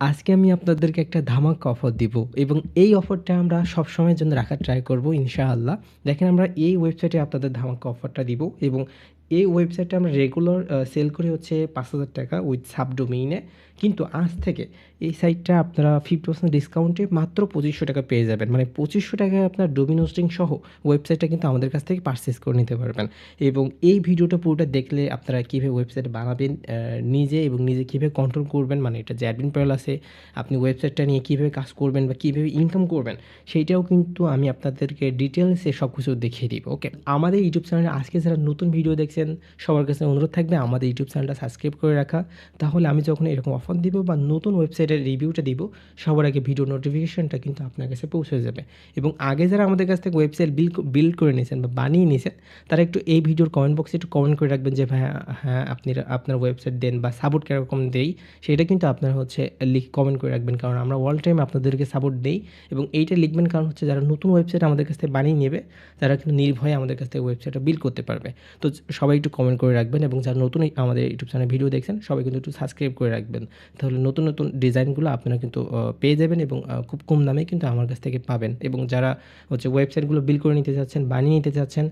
আজকে আমি আপনাদেরকে একটা ধামাকা অফার দিব এবং এই অফারটা আমরা সবসময়ের জন্য রাখার ট্রাই করব, ইনশাআল্লাহ। দেখেন আমরা এই ওয়েবসাইটে আপনাদের ধামাকা অফারটা দিব এবং এই ওয়েবসাইটটা আমরা রেগুলার সেল করি হচ্ছে পাঁচ হাজার টাকা উইথ সাবডোমেইনে কিন্তু আজ থেকে এই সাইটটা আপনারা ফিফটি পার্সেন্ট ডিসকাউন্টে মাত্র পঁচিশশো টাকা পেয়ে যাবেন। মানে পঁচিশশো টাকায় আপনার ডোমিন হোস্টিং সহ ওয়েবসাইটটা কিন্তু আমাদের কাছ থেকে পারচেস করে নিতে পারবেন। এবং এই ভিডিওটা পুরোটা দেখলে আপনারা কীভাবে ওয়েবসাইট বানাবেন নিজে এবং নিজে কীভাবে কন্ট্রোল করবেন মানে এটা যে অ্যাডমিন আছে, আপনি ওয়েবসাইটটা নিয়ে কীভাবে কাজ করবেন বা কীভাবে ইনকাম করবেন, সেইটাও কিন্তু আমি আপনাদেরকে ডিটেলসে সব কিছু দেখিয়ে দিব ওকে আমাদের ইউটিউব চ্যানেলে আজকে যারা নতুন ভিডিও দেখছেন, সবার কাছে অনুরোধ থাকবে আমাদের ইউটিউব চ্যানেলটা সাবস্ক্রাইব করে রাখা। তাহলে আমি যখন এরকম অফার দিব বা নতুন ওয়েবসাইটের রিভিউটা দিব, সবার আগে ভিডিও নোটিফিকেশনটা কিন্তু আপনার কাছে পৌঁছে যাবে। এবং আগে যারা আমাদের কাছ থেকে ওয়েবসাইট বিল্ড বিল্ড করে নিয়েছেন বা বানিয়ে নিয়েছেন, তারা একটু এই ভিডিওর কমেন্ট বক্সে একটু কমেন্ট করে রাখবেন যে ভাই হ্যাঁ আপনি আপনার ওয়েবসাইট দেন বা সাপোর্ট কীরকম দেই? সেটা কিন্তু আপনারা হচ্ছে লিখ কমেন্ট করে রাখবেন। কারণ আমরা অল টাইম আপনাদেরকে সাপোর্ট দেই এবং এইটা লিখবেন কারণ হচ্ছে যারা নতুন ওয়েবসাইট আমাদের কাছ থেকে বানিয়ে নেবে, তারা কিন্তু নির্ভয়ে আমাদের কাছ থেকে ওয়েবসাইটটা বিল্ড করতে পারবে। তো সবাই একটু কমেন্ট করে রাখবেন এবং যারা নতুন আমাদের ইউটিউব চ্যানেলে ভিডিও দেখছেন, সবাই কিন্তু একটু সাবস্ক্রাইব করে রাখবেন। তাহলে নতুন নতুন ডিজাইনগুলো আপনারা কিন্তু পেয়ে যাবেন এবং খুব কম দামে কিন্তু আমার কাছ থেকে পাবেন। এবং যারা হচ্ছে ওয়েবসাইটগুলো বিল করে নিতে চাচ্ছেন, বানিয়ে নিতে চাচ্ছেন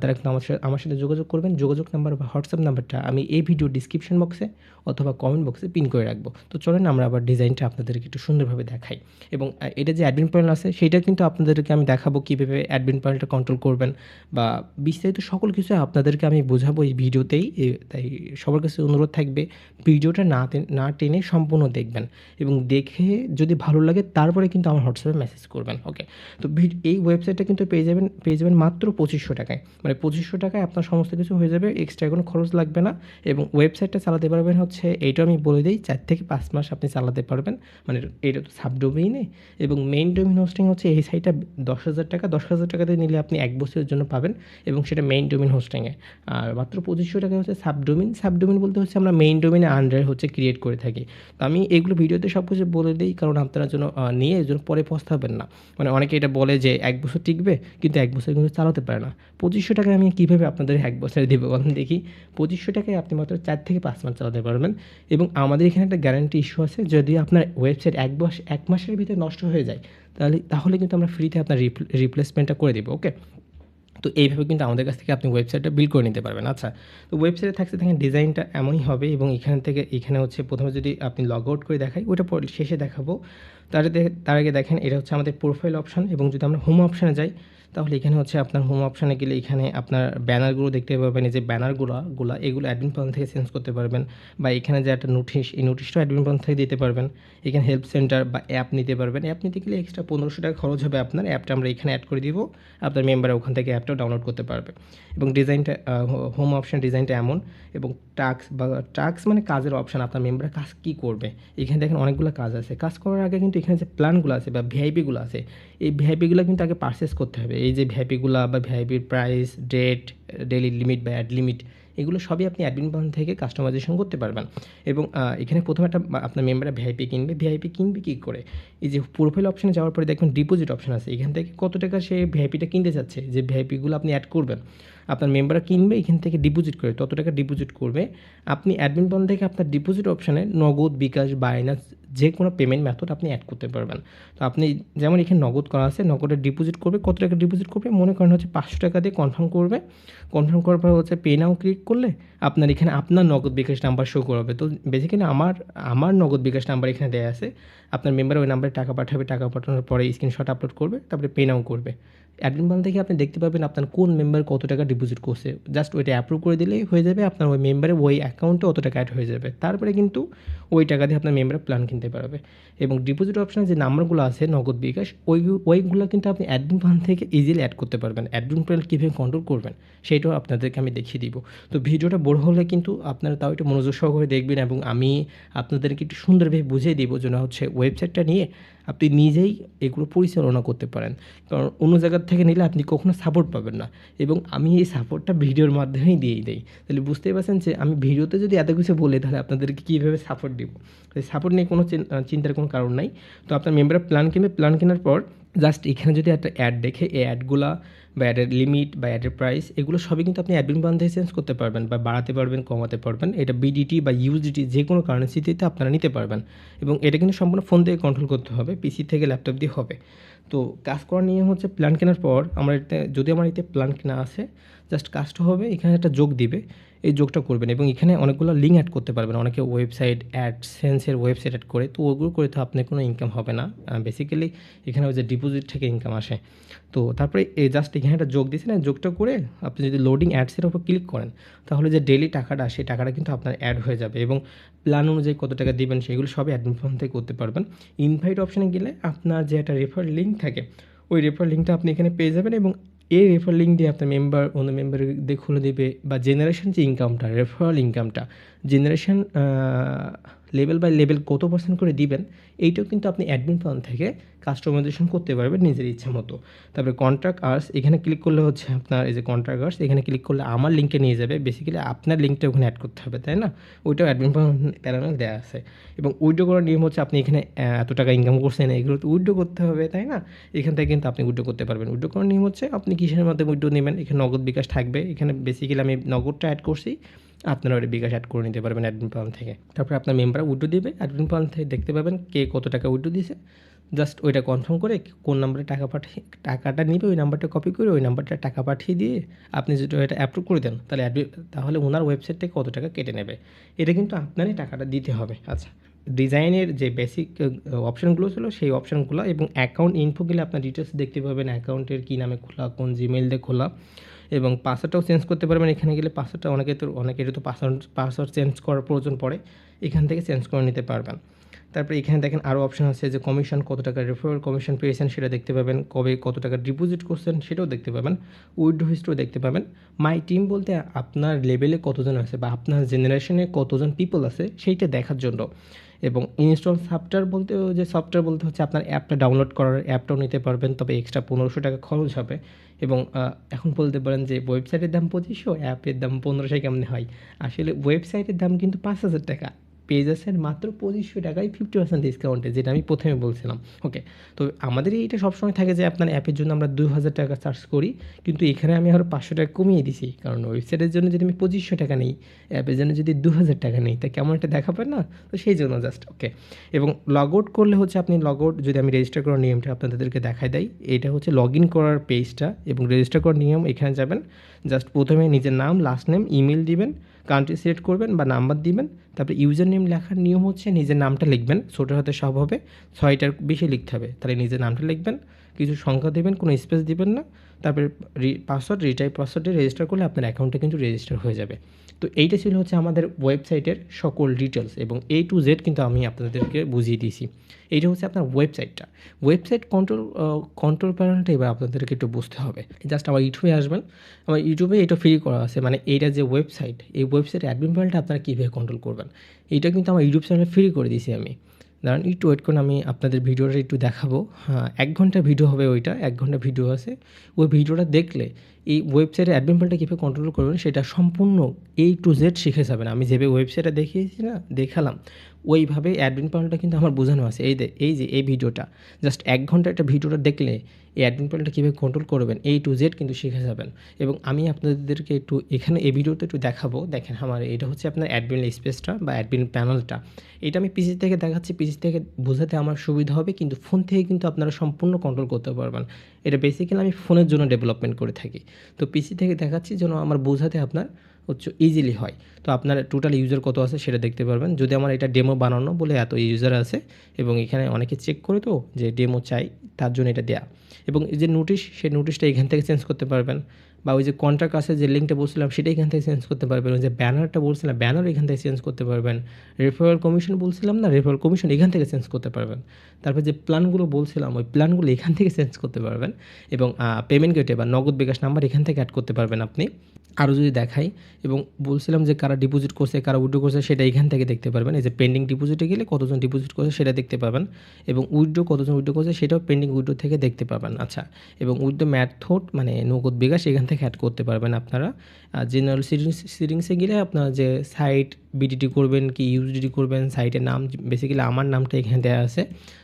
তারা কিন্তু আমার সাথে আমার সাথে যোগাযোগ করবেন। যোগাযোগ নাম্বার বা হোয়াটসঅ্যাপ নাম্বারটা আমি এই ভিডিও ডিসক্রিপশন বক্সে অথবা কমেন্ট বক্সে পিন করে রাখব। তো চলেন আমরা আবার ডিজাইনটা আপনাদেরকে একটু সুন্দরভাবে দেখাই। এবং এটা যে অ্যাডমিন প্যানেল আছে, সেটা কিন্তু আপনাদেরকে আমি দেখাবো কীভাবে অ্যাডমিন প্যানেলটা কন্ট্রোল করবেন বা বিস্তারিত সকল কিছু আপনাদেরকে আমি বোঝাবো এই ভিডিওতেই তাই সবার কাছে অনুরোধ থাকবে ভিডিওটা না না টেনে সম্পূর্ণ দেখবেন এবং দেখে যদি ভালো লাগে তারপরে কিন্তু আমার হোয়াটসঅ্যাপে মেসেজ করবেন ওকে তো এই ওয়েবসাইটটা কিন্তু পেয়ে যাবেন পেয়ে যাবেন মাত্র পঁচিশশো টাকায়। মানে পঁচিশশো টাকায় আপনার সমস্ত কিছু হয়ে যাবে এক্সট্রা কোনো খরচ লাগবে না এবং ওয়েবসাইটটা চালাতে পারবেন হচ্ছে, এইটা আমি বলে দিই, চার থেকে পাঁচ মাস আপনি চালাতে পারবেন। মানে এটা তো সাবডোমেইনে এবং মেইন ডোমিন হোস্টিং হচ্ছে এই সাইটটা দশ হাজার টাকা, দশ হাজার টাকাতে নিলে আপনি এক বছরের জন্য পাবেন এবং সেটা মেইন ডোমিন হোস্টিংয়ে আর মাত্র পঁচিশশো টাকা হচ্ছে সাবডোমিন। সাবডোমিন বলতে হচ্ছে আমরা মেইন ডোমিনে আন্ডার হচ্ছে ক্রিয়েট করে থাকি। তো আমি এগুলো ভিডিওতে সব কিছু বলে দিই, কারণ আপনারা জন্য নিয়ে এর জন্য পরে পস্তাবেন না। মানে অনেকে এটা বলে যে এক বছর টিকবে, কিন্তু এক বছর কিন্তু চালাতে পারে না। পঁচিশশো টাকায় আমি কীভাবে আপনাদের এক বছরে দেবো বলেন দেখি। পঁচিশশো টাকায় আপনি মাত্র চার থেকে পাঁচ মাস চালাতে পারবেন এবং আমাদের এখানে একটা গ্যারান্টি ইস্যু আছে, যদি আপনার ওয়েবসাইট এক মাস এক মাসের ভিতরে নষ্ট হয়ে যায়, তাহলে তাহলে কিন্তু আমরা ফ্রিতে আপনার রিপ্লেসমেন্টটা করে দেবো ওকে তো এইভাবে কিন্তু আমাদের কাছ থেকে আপনি ওয়েবসাইটটা বিল করে নিতে পারবেন। আচ্ছা তো ওয়েবসাইটে থাকতে দেখেন ডিজাইনটা এমনই হবে এবং এখান থেকে, এখানে হচ্ছে প্রথমে যদি আপনি লগ আউট করে দেখাই পরে শেষে দেখাবো। তার তার আগে দেখেন, এটা হচ্ছে আমাদের প্রোফাইল অপশন এবং যদি আমরা হোম অপশানে যাই তাহলে এখানে হচ্ছে আপনার হোম অপশানে গেলে এখানে আপনার ব্যানারগুলো দেখতে পাবেন এই যে ব্যানারগুলো গুলা এগুলো অ্যাডমিন প্ল্যান থেকে চেঞ্জ করতে পারবেন বা এখানে যে একটা নোটিশ এই নোটিশটাও অ্যাডমিন প্ল্যান থেকে দিতে পারবেন। এখানে হেল্প সেন্টার বা অ্যাপ নিতে পারবেন। অ্যাপ নিতে গেলে এক্সট্রা পনেরোশো টাকা খরচ হবে আপনার। অ্যাপটা আমরা এখানে অ্যাড করে দিব। আপনার মেম্বার ওখান থেকে অ্যাপটাও ডাউনলোড করতে পারবে। এবং ডিজাইনটা হোম অপশান ডিজাইনটা এমন। এবং টাক্স বা টাক্স মানে কাজের অপশন আপনার মেম্বার কাজ কী করবে? এখানে দেখেন অনেকগুলো কাজ আছে। কাজ করার আগে কিন্তু এখানে যে প্ল্যানগুলো আছে বা ভিআইপিগুলো আছে এই ভিআইপিগুলো কিন্তু আগে পারচেস করতে হবে। এই যে ভিআইপিগুলো বা ভিআইপির প্রাইস ডেট ডেলি লিমিট বা অ্যাড লিমিট এগুলো সবই আপনি অ্যাডমিন প্ল্যান থেকে কাস্টমাইজেশন করতে পারবেন। এবং এখানে প্রথমে একটা, আপনার মেম্বাররা ভিআইপি কিনবে। ভিআইপি কিনবে কী করে? এই যে প্রোফাইল অপশনে যাওয়ার পরে দেখবেন ডিপোজিট অপশন আছে। এখান থেকে কত টাকা সে ভিআইপিটা কিনতে চাচ্ছে যে ভিআইপিগুলো আপনি অ্যাড করবেন। আপনার মেম্বাররা কিনবে, এখান থেকে ডিপোজিট করে। তত টাকা ডিপোজিট করবে। আপনি অ্যাডমিন প্ল্যান থেকে আপনার ডিপোজিট অপশানে নগদ, বিকাশ বাইনাস যে কোনো পেমেন্ট মেথড আপনি অ্যাড করতে পারবেন। তো আপনি যেমন এখানে নগদ করা আছে, নগদে ডিপোজিট করবে, কত টাকা ডিপোজিট করবে? মনে করেন হচ্ছে পাঁচশো টাকা দিয়ে কনফার্ম করবে। কনফার্ম করার পর হচ্ছে পে নাও ক্লিক করলে আপনার এখানে আপনার নগদ বিকাশ নাম্বার শো করবে। তো বেসিক্যালি আমার আমার নগদ বিকাশ নাম্বার এখানে দেওয়া আছে। আপনার মেম্বার ওই নাম্বারে টাকা পাঠাবে, টাকা পাঠানোর পরে স্ক্রিনশট আপলোড করবে, তারপরে পে নাও করবে। অ্যাডমিন বাল থেকে আপনি দেখতে পাবেন আপনার কোন মেম্বার কত টাকা ডিপোজিট করছে। জাস্ট ওইটা অ্যাপ্রুভ করে দিলেই হয়ে যাবে, আপনার ওই মেম্বারে ওই অ্যাকাউন্টে অত টাকা অ্যাড হয়ে যাবে। তারপরে কিন্তু ওই টাকা দিয়ে আপনার মেম্বার প্ল্যান কিনতে পারবে। এবং ডিপোজিট অপশানে যে নাম্বারগুলো আছে, নগদ বিকাশ, ওই, ওইগুলো কিন্তু আপনি অ্যাডমিন প্ল্যান থেকে ইজিলি অ্যাড করতে পারবেন। অ্যাডমিন প্ল্যান কীভাবে কন্ট্রোল করবেন সেইটাও আপনাদেরকে আমি দেখিয়ে দিব। তো ভিডিওটা বড় হলে কিন্তু আপনারা তাও একটু মনোযোগ সহকারে দেখবেন এবং আমি আপনাদেরকে একটু সুন্দরভাবে বুঝিয়ে দিব যেন হচ্ছে ওয়েবসাইটটা নিয়ে আপনি নিজেই এগুলো পরিচালনা করতে পারেন। কারণ অন্য জায়গার থেকে নিলে আপনি কখনো সাপোর্ট পাবেন না। এবং আমি এই সাপোর্টটা ভিডিওর মাধ্যমেই দিয়েই দেই। তাহলে বুঝতেই পারছেন যে আমি ভিডিওতে যদি এত কিছু বলি, তাহলে আপনাদেরকে কীভাবে সাপোর্ট দিব? সাপোর্ট নিয়ে কোনো চিন্তার কোনো কারণ নাই। তো আপনার মেম্বার প্ল্যান কিনবে প্ল্যান কেনার পর জাস্ট এখানে যদি একটা অ্যাড দেখে, এই অ্যাডগুলা বা অ্যাডের লিমিট বা অ্যাডের প্রাইস এগুলো সবই কিন্তু আপনি অ্যাডমিন থেকে চেঞ্জ করতে পারবেন বা বাড়াতে পারবেন, কমাতে পারবেন। এটা বিডিটি বা ইউজিটি যে কোনো কারেন্সিতে আপনারা নিতে পারবেন। এবং এটা কিন্তু সম্পূর্ণ ফোন থেকে কন্ট্রোল করতে হবে পিসি থেকে ল্যাপটপ দিয়ে হবে। তো কাজ করা নিয়ে হচ্ছে প্ল্যান কেনার পর আমার এতে যদি আমার এতে প্ল্যান কেনা আছে জাস্ট কাজটা হবে, এখানে একটা যোগ দিবে। এই যোগটা করবেন এবং এখানে অনেকগুলো লিঙ্ক অ্যাড করতে পারবেন। অনেকে ওয়েবসাইট অ্যাড সেন্সের ওয়েবসাইট অ্যাড করে, তো ওগুলো করে তো আপনার কোনো ইনকাম হবে না। বেসিক্যালি এখানে ওই যে ডিপোজিট থেকে ইনকাম আসে। তো তারপরে এই জাস্ট এখানে একটা যোগ দিয়েছেন যোগটা করে আপনি যদি লোডিং অ্যাডসের উপর ক্লিক করেন, তাহলে যে ডেলি টাকাটা, সেই টাকাটা কিন্তু আপনার অ্যাড হয়ে যাবে এবং প্ল্যান অনুযায়ী কত টাকা দেবেন, সেগুলো সবই অ্যাডমিন ফর্ম থেকে করতে পারবেন। ইনভাইট অপশানে গেলে আপনার যে একটা রেফার লিঙ্ক থাকে, ওই রেফার লিঙ্কটা আপনি এখানে পেয়ে যাবেন এবং এই রেফার লিঙ্ক দিয়ে আপনার মেম্বার অন্য মেম্বারদের খুলে দেবে বা জেনারেশন যে ইনকামটা রেফারাল ইনকামটা জেনারেশন লেভেল বাই লেভেল কত পার্সেন্ট করে দিবেন, এইটাও কিন্তু আপনি অ্যাডমিন প্ল্যান থেকে কাস্টমাইজেশন করতে পারবেন নিজের ইচ্ছা মতো। তারপরে কন্ট্রাক্ট আর্স এখানে ক্লিক করলে হচ্ছে আপনার এই যে কন্ট্রাক্ট আর্স এখানে ক্লিক করলে আমার লিঙ্কে নিয়ে যাবে। বেসিক্যালি আপনার লিঙ্কটা ওখানে অ্যাড করতে হবে, তাই না? ওইটাও অ্যাডমিন প্যানেল দেওয়া আছে। এবং উইড্রো করার নিয়ম হচ্ছে আপনি এখানে এত টাকা ইনকাম করছেন, এগুলো তো উইড্রো করতে হবে, তাই না? এখান থেকে কিন্তু আপনি উইড্রো করতে পারবেন। উইড্রো করার নিয়ম হচ্ছে আপনি কিসের মাধ্যমে উইড্রো নেবেন? এখানে নগদ বিকাশ থাকবে। এখানে বেসিক্যালি আমি নগদটা অ্যাড করছি। আপনারা ওটা বিকাশ অ্যাড করে নিতে পারবেন অ্যাডমিন প্ল্যান থেকে। তারপরে আপনার মেম্বার উইড্রো দিবে অ্যাডমিন প্ল্যান থেকে দেখতে পাবেন কে কত টাকা উইড্রো দিয়েছে। জাস্ট ওইটা কনফার্ম করে কোন নাম্বারে টাকা পাঠিয়ে, টাকাটা নিবে, ওই নাম্বারটা কপি করে ওই নাম্বারটা টাকা পাঠিয়ে দিয়ে আপনি যদি ওইটা অ্যাপ্রুভ করে দেন, তাহলে তাহলে ওনার ওয়েবসাইট থেকে কত টাকা কেটে নেবে। এটা কিন্তু আপনারই টাকাটা দিতে হবে। আচ্ছা ডিজাইনের যে বেসিক অপশানগুলো ছিল, সেই অপশানগুলো এবং অ্যাকাউন্ট ইনফো গেলে আপনার ডিটেলস দেখতে পাবেন অ্যাকাউন্টের কী নামে খোলা, কোন জিমেল দিয়ে খোলা। এবং পাসওয়ার্ডটাও চেঞ্জ করতে পারবেন। এখানে গেলে পাসওয়ার্ডটা অনেকে তো অনেকেরই তো পাসওয়ার্ড পাসওয়ার্ড চেঞ্জ করার প্রয়োজন পড়ে। এখান থেকে চেঞ্জ করে নিতে পারবেন। তারপরে এখানে দেখেন আরও অপশন আছে যে কমিশন কত টাকা রেফারেল কমিশন পেয়েছেন সেটা দেখতে পাবেন। কবে কত টাকা ডিপোজিট করছেন সেটাও দেখতে পাবেন। উইড্রো হিস্ট্রিও দেখতে পাবেন। মাই টিম বলতে আপনার লেভেলে কতজন আছে বা আপনার জেনারেশনে কতজন পিপল আছে সেইটা দেখার জন্য। এবং ইনস্টল সফটওয়্যার বলতে যে সফটওয়্যার বলতে হচ্ছে আপনার অ্যাপটা ডাউনলোড করার অ্যাপটাও নিতে পারবেন। তবে এক্সট্রা পনেরোশো টাকা খরচ হবে। এবং এখন বলতে পারেন যে ওয়েবসাইটের দাম পঁচিশশো অ্যাপের দাম পনেরোশো কেমনে হয়? আসলে ওয়েবসাইটের দাম কিন্তু পাঁচ হাজার টাকা। পেজেসের মাত্র পঁচিশশো টাকায় ফিফটি পার্সেন্ট ডিসকাউন্টে যেটা আমি প্রথমে বলছিলাম। ওকে তো আমাদের এইটা সবসময় থাকে যে আপনার অ্যাপের জন্য আমরা দুই হাজার টাকা চার্জ করি, কিন্তু এখানে আমি আরও পাঁচশো টাকা কমিয়ে দিছি। কারণ ওয়েবসাইটের জন্য যদি আমি পঁচিশশো টাকা নিই অ্যাপের জন্য যদি দু হাজার টাকা নিই, তা কেমন একটা দেখাবে না? তো সেই জন্য জাস্ট ওকে এবং লগ আউট করলে হচ্ছে আপনি লগ আউট যদি আমি রেজিস্টার করার নিয়মটা আপনাদেরকে দেখাই দেয় এটা হচ্ছে লগ ইন করার পেজটা এবং রেজিস্টার করার নিয়ম এখানে যাবেন। জাস্ট প্রথমে নিজের নাম লাস্ট নেম ইমেল দিবেন। কান্ট্রি সিলেক্ট করবেন বা নাম্বার দিবেন, তারপরে ইউজার নেম লেখার নিয়ম হচ্ছে নিজের নামটা লিখবেন ছোটো হাতে সব হবে, ছয়টার বেশি লিখতে হবে, তাহলে নিজের নামটা লিখবেন। কিছু সংখ্যা দেবেন, কোনো স্পেস দিবেন না। তারপরে পাসওয়ার্ড রিটাইপ পাসওয়ার্ডে রেজিস্টার করলে আপনার অ্যাকাউন্টে কিন্তু রেজিস্টার হয়ে যাবে। তো এইটা ছিল হচ্ছে আমাদের ওয়েবসাইটের সকল ডিটেলস এবং এ টু জেড কিন্তু আমি আপনাদেরকে বুঝিয়ে দিয়েছি। এইটা হচ্ছে আপনার ওয়েবসাইটটা ওয়েবসাইট কন্ট্রোল কন্ট্রোল প্যানেলটা এবার আপনাদেরকে একটু বুঝতে হবে। জাস্ট আমার ইউটিউবে আসবেন। আমার ইউটিউবে এটা ফ্রি করা আছে। মানে এইটা যে ওয়েবসাইট এই ওয়েবসাইট অ্যাডমিন প্যানেলটা আপনারা কীভাবে কন্ট্রোল করবেন? এইটা কিন্তু আমার ইউটিউব চ্যানেলে ফ্রি করে দিয়েছি আমি। দাঁড়ান, একটু ওয়েট করুন, আমি আপনাদের ভিডিওটা একটু দেখাবো। হ্যাঁ এক ঘণ্টা ভিডিও হবে ওইটা, এক ঘণ্টা ভিডিও আছে। ওই ভিডিওটা দেখলে এই ওয়েবসাইটের অ্যাডমিন কীভাবে কন্ট্রোল করবেন, সেটা সম্পূর্ণ এই টু জেড শিখে যাবেন। আমি যেভাবে ওয়েবসাইটটা দেখিয়েছি না, দেখালাম। ওইভাবে অ্যাডমিন প্যানেলটা কিন্তু আমার বোঝানো আছে। এই এই যে, এই ভিডিওটা জাস্ট এক ঘণ্টা একটা ভিডিওটা দেখলে এই অ্যাডমিন প্যানেলটা কীভাবে কন্ট্রোল করবেন এই টু জেড কিন্তু শিখে যাবেন। এবং আমি আপনাদেরকে একটু এখানে এই ভিডিওতে একটু দেখাবো, দেখেন আমার এটা হচ্ছে আপনার অ্যাডমিন স্পেসটা বা অ্যাডমিন প্যানেলটা এটা আমি পিসি থেকে দেখাচ্ছি পিসি থেকে বোঝাতে আমার সুবিধা হবে, কিন্তু ফোন থেকে কিন্তু আপনারা সম্পূর্ণ কন্ট্রোল করতে পারবেন। এটা বেসিক্যালি আমি ফোনের জন্য ডেভেলপমেন্ট করে থাকি। তো পিসি থেকে দেখাচ্ছি যেন আমার বোঝাতে আপনার হচ্ছে ইজিলি হয়। তো আপনার টোটাল ইউজার কত আছে সেটা দেখতে পারবেন। যদি আমার এটা ডেমো বানানো বলে এত ইউজার আছে এবং এখানে অনেকে চেক করে তো যে ডেমো চাই, তার জন্য এটা দেয়া। এবং যে নোটিশ সেই নোটিশটা এখান থেকে চেঞ্জ করতে পারবেন। বা ওই যে কন্ট্রাক্ট আছে যে লিঙ্কটা বলছিলাম, সেটা এখান থেকে চেঞ্জ করতে পারবেন। ওই যে ব্যানারটা বলছিলাম ব্যানার এখান থেকে চেঞ্জ করতে পারবেন। রেফারেল কমিশন বলছিলাম না রেফারেল কমিশন এখান থেকে চেঞ্জ করতে পারবেন। তারপর যে প্ল্যানগুলো বলছিলাম, ওই প্ল্যানগুলো এখান থেকে চেঞ্জ করতে পারবেন এবং পেমেন্ট গেটে বা নগদ বিকাশ নাম্বার এখান থেকে অ্যাড করতে পারবেন আপনি। আরও যদি দেখাই, এবং বলছিলাম যে কারা ডিপোজিট করছে, কারা উইড্রো করছে, সেটা এখান থেকে দেখতে পারবেন। এই যে পেন্ডিং ডিপোজিটে গেলে কতজন ডিপোজিট করছে সেটা দেখতে পাবেন এবং উইড্রো কতজন উইড্রো করছে সেটাও পেন্ডিং উইড্রো থেকে দেখতে পাবেন। আচ্ছা এবং উইড্রো ম্যাথড মানে নগদ বিকাশ এখান থেকে অ্যাড করতে পারবেন আপনারা। জেনারেল সিটিংস সিটিংসে গেলে আপনার যে সাইট বিডিটি করবেন কি ইউজিডি করবেন সাইটের নাম বেসিক্যালি আমার নামটা এখানে দেওয়া আছে।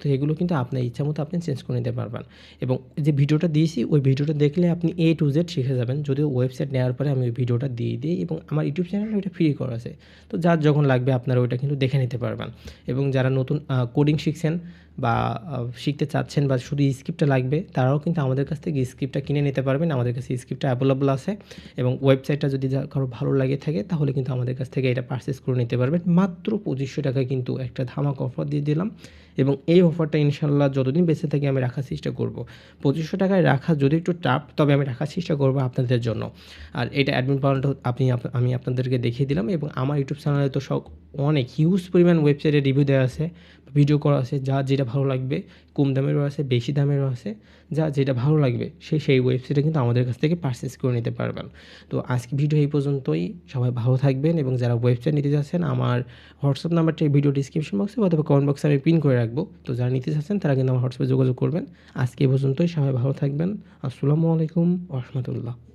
তো এগুলো কিন্তু আপনার ইচ্ছা মতো আপনি চেঞ্জ করে নিতে পারবেন। এবং যে ভিডিওটা দিয়েছি, ওই ভিডিওটা দেখলে আপনি এ টু জেড শিখে যাবেন। যদিও ওয়েবসাইট নেওয়ার পরে আমি ওই ভিডিওটা দিয়ে দিই এবং আমার ইউটিউব চ্যানেলে ওইটা ফ্রি করা আছে। তো যার যখন লাগবে আপনারা ওইটা কিন্তু দেখে নিতে পারবেন। এবং যারা নতুন কোডিং শিখছেন বা শিখতে চাচ্ছেন বা শুধু স্ক্রিপ্টটা লাগবে, তারাও কিন্তু আমাদের কাছ থেকে স্ক্রিপ্টটা কিনে নিতে পারবেন। আমাদের কাছে স্ক্রিপ্টটা অ্যাভেলেবল আছে এবং ওয়েবসাইটটা যদি কারও ভালো লাগে থাকে, তাহলে কিন্তু আমাদের কাছ থেকে এটা পারচেস করে নিতে পারবেন। মাত্র পঁচিশশো টাকায় কিন্তু একটা ধামাক অফার দিয়ে দিলাম এবং এই অফারটা ইনশাল্লাহ যতদিন বেঁচে থাকি আমি রাখার চেষ্টা করব। পঁচিশশো টাকায় রাখা যদি একটু টাফ তবে আমি রাখার চেষ্টা করব আপনাদের জন্য। আর এটা অ্যাডমিন পাওয়াটা আপনি আমি আপনাদেরকে দেখিয়ে দিলাম এবং আমার ইউটিউব চ্যানেলে তো সব অনেক হিউজ পরিমাণ ওয়েবসাইটে রিভিউ দেওয়া আছে। ভিডিও করা আছে, যা যেটা ভালো লাগবে, কম দামেরও আছে, বেশি দামেরও আছে, যা যেটা ভালো লাগবে, সে সেই ওয়েবসাইটে কিন্তু আমাদের কাছ থেকে পারচেস করে নিতে পারবেন। তো আজকে ভিডিও এই পর্যন্তই। সবাই ভালো থাকবেন এবং যারা ওয়েবসাইট নিতে যাচ্ছেন, আমার হোয়াটসঅ্যাপ নাম্বারটা ভিডিও ডিসক্রিপশন বক্সে অথবা কমেন্ট বক্সে আমি পিন করে রাখব। তো যারা নিতে চাচ্ছেন তারা কিন্তু আমার হোয়াটসঅ্যাপে যোগাযোগ করবেন। আজকে এই পর্যন্তই। সবাই ভালো থাকবেন। আসসালামু আলাইকুম রহমতুল্লাহ।